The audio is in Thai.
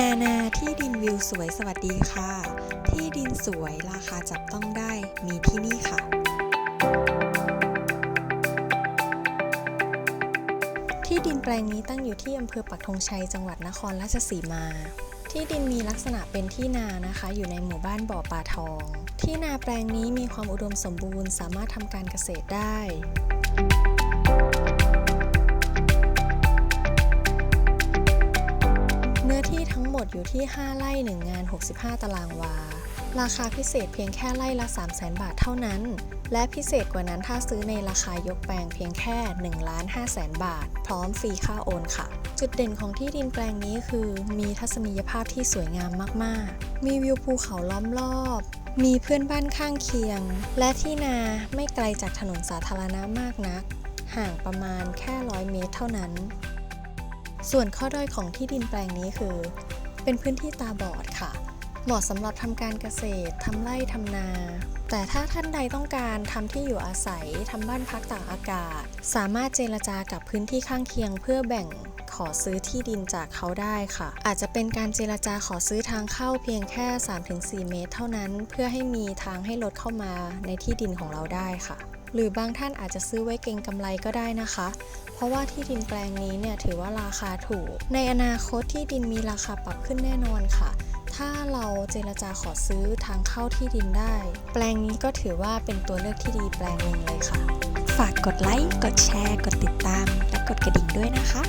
นานาที่ดินวิวสวยสวัสดีค่ะ ที่ดินสวยราคาจับต้องได้มีที่นี่ค่ะ ที่ดินแปลงนี้ตั้งอยู่ที่อำเภอปักธงชัยจังหวัดนครราชสีมา ที่ดินมีลักษณะเป็นที่นานะคะ อยู่ในหมู่บ้านบ่อปลาทอง ที่นาแปลงนี้มีความอุดมสมบูรณ์ สามารถทำการเกษตรได้ ดอยู่ที่ 5 ไร่ 1 งาน 65 ตารางวา ราคาพิเศษเพียงแค่ไร่ละ 3 0 0 0 0 0 บาทเท่านั้น และพิเศษกว่านั้นถ้าซื้อในราคายกแปลงเพียงแค่1ล้าน5แสนบาท พร้อมฟรีค่าโอนค่ะ จุดเด่นของที่ดินแปลงนี้คือ มีทัศนียภาพที่สวยงามมาก ๆ มีวิวภูเขาล้อมรอบ มีเพื่อนบ้านข้างเคียง และที่นาไม่ไกลจากถนนสาธารณะมากนัก ห่างประมาณแค่ร้อยเมตรเท่านั้นส่วนข้อด้อยของที่ดินแปลงนี้คือ เป็นพื้นที่ตาบอดค่ะ เหมาะสำหรับทำการเกษตรทำไร่ทำนา แต่ถ้าท่านใดต้องการทำที่อยู่อาศัยทำบ้านพักตากอากาศ สามารถเจรจากับพื้นที่ข้างเคียงเพื่อแบ่งขอซื้อที่ดินจากเขาได้ค่ะ อาจจะเป็นการเจรจาขอซื้อทางเข้าเพียงแค่ 3-4 เมตร เท่านั้น เพื่อให้มีทางให้รถเข้ามาในที่ดินของเราได้ค่ะ หรือบางท่านอาจจะซื้อไว้เก็งกำไรก็ได้นะคะ เพราะว่าที่ดินแปลงนี้เนี่ยถือว่าราคาถูก ในอนาคตที่ดินมีราคาปรับขึ้นแน่นอนค่ะ ถ้าเราเจรจาขอซื้อทางเข้าที่ดินได้ แปลงนี้ก็ถือว่าเป็นตัวเลือกที่ดีแปลงหนึ่งเลยค่ะ ฝากกดไลค์ กดแชร์ กดติดตาม และกดกระดิ่งด้วยนะคะ